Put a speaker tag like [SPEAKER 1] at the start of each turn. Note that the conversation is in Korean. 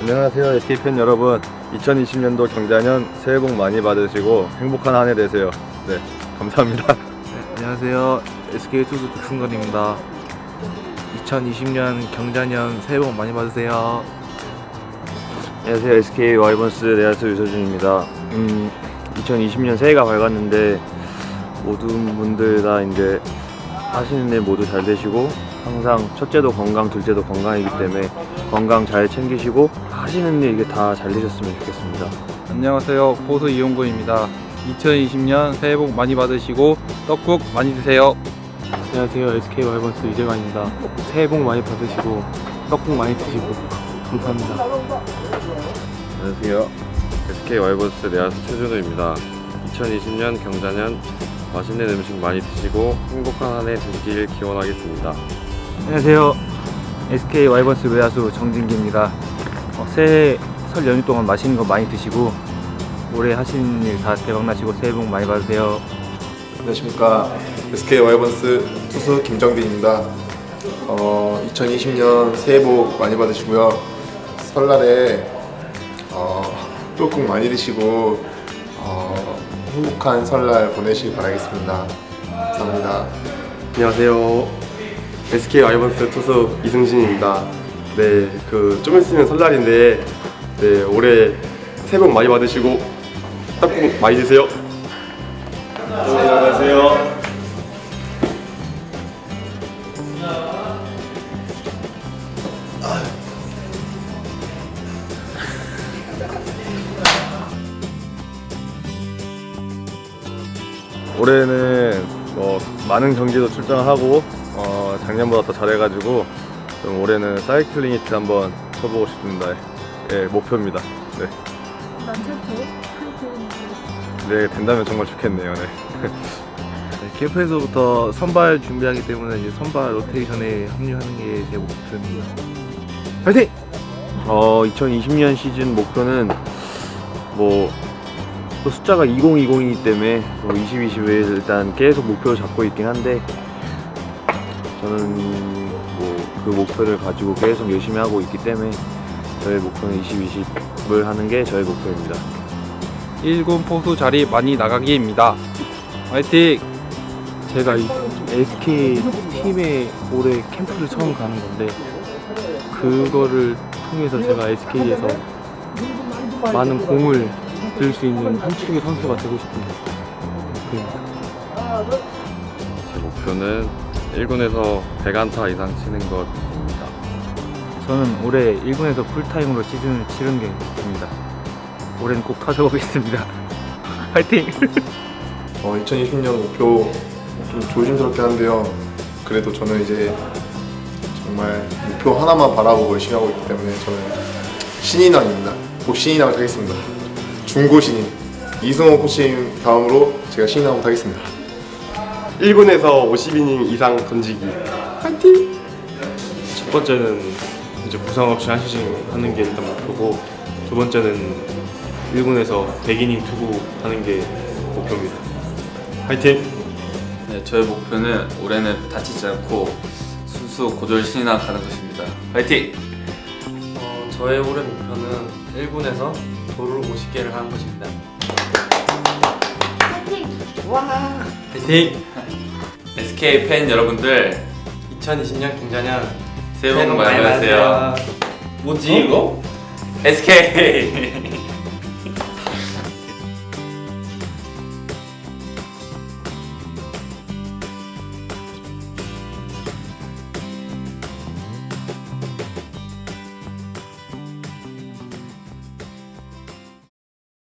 [SPEAKER 1] 안녕하세요 SK 팬 여러분 2020년도 경자년 새해 복 많이 받으시고 행복한 한 해 되세요 네 감사합니다
[SPEAKER 2] 안녕하세요. SK 투수 백승건입니다. 2020년 경자년 새해 복 많이 받으세요.
[SPEAKER 3] 안녕하세요. SK 와이번스 내야수 유서준입니다. 음, 2020년 새해가 밝았는데 모든 분들 다 이제 하시는 일 모두 잘 되시고 항상 첫째도 건강, 둘째도 건강이기 때문에 건강 잘 챙기시고 하시는 일 이게 다 잘 되셨으면 좋겠습니다.
[SPEAKER 4] 안녕하세요. 보수 이용구입니다. 2020년 새해 복 많이 받으시고 떡국 많이 드세요.
[SPEAKER 5] 안녕하세요. SK 와이번스 이재관입니다. 새해 복 많이 받으시고 떡국 많이 드시고 감사합니다.
[SPEAKER 1] 안녕하세요 SK 와이버스 내야수 최준호입니다 2020년 경자년 맛있는 음식 많이 드시고 행복한 한 해 되시길 기원하겠습니다
[SPEAKER 5] 안녕하세요. SK 와이번스 외야수 정진기입니다. 어, 새해 설 연휴 동안 맛있는 거 많이 드시고 올해 하시는 일 다 대박 나시고 새해 복 많이 받으세요.
[SPEAKER 6] 안녕하십니까 SK 와이번스 투수 김정빈입니다. 어, 2020년 새해 복 많이 받으시고요. 설날에 어, 뚝국 많이 드시고 어, 행복한 설날 보내시길 바라겠습니다. 감사합니다.
[SPEAKER 7] 안녕하세요. SK 와이번스 투수 이승진입니다. 네, 그 좀 있으면 설날인데 네, 올해 새해 복 많이 받으시고 떡국 많이 드세요. 안녕하세요.
[SPEAKER 1] 올해는 뭐 많은 경기도 출전하고 어, 작년보다 더 잘해가지고 좀 올해는 사이클링 히트 한번 쳐보고 싶습니다 예 목표입니다 네,
[SPEAKER 8] 난 최초 파이팅
[SPEAKER 1] 네 된다면 정말 좋겠네요 네.
[SPEAKER 2] 네, 캠프에서부터 선발 준비하기 때문에 이제 선발 로테이션에 합류하는 게 제 목표입니다. 파이팅!
[SPEAKER 3] 어, 2020년 시즌 목표는 뭐 또 숫자가 2020이기 때문에 뭐 2020을 일단 계속 목표로 잡고 있긴 한데 저는 뭐 그 목표를 가지고 계속 열심히 하고 있기 때문에 저의 목표는 2020을 하는 게 저의 목표입니다.
[SPEAKER 4] 1군 포수 자리 많이 나가기입니다. 화이팅!
[SPEAKER 5] 제가 이 SK 팀에 올해 캠프를 처음 가는 건데 그거를 통해서 제가 SK에서 많은 공을 들 수 있는 한 축의 선수가 되고 싶습니다. 목표입니다.
[SPEAKER 1] 제 목표는 1군에서 100안타 이상 치는 것입니다
[SPEAKER 5] 저는 올해 1군에서 풀타임으로 시즌을 치른 게 목표입니다. 올해는 꼭 타져보겠습니다. 파이팅!
[SPEAKER 6] 어, 2020년 목표 좀 조심스럽게 한데요. 그래도 저는 이제 정말 목표 하나만 바라보고 열심히 하고 있기 때문에 저는 신인왕입니다. 꼭 신인왕을 타겠습니다. 중고 신인 이승호 코치님 다음으로 제가 신인왕을 타겠습니다.
[SPEAKER 7] 1군에서 50이닝 이상 던지기.
[SPEAKER 9] 첫 번째는 이제 부상 없이 한 시즌 하는 게 일단 목표고 두 번째는 1군에서 100이닝 투구 하는 게 목표입니다. 화이팅!
[SPEAKER 10] 네, 저의 목표는 올해는 다치지 않고 순수 고졸 신인왕 가는 것입니다. 화이팅!
[SPEAKER 11] 어, 저의 올해 목표는 1군에서 도루를 50개를 하는 것입니다.
[SPEAKER 8] 파이팅
[SPEAKER 11] 파이팅!
[SPEAKER 10] SK 팬 여러분들
[SPEAKER 11] 2020년 경자년
[SPEAKER 10] 새해 복 많이 받으세요.
[SPEAKER 11] 뭐지 이거?
[SPEAKER 10] SK!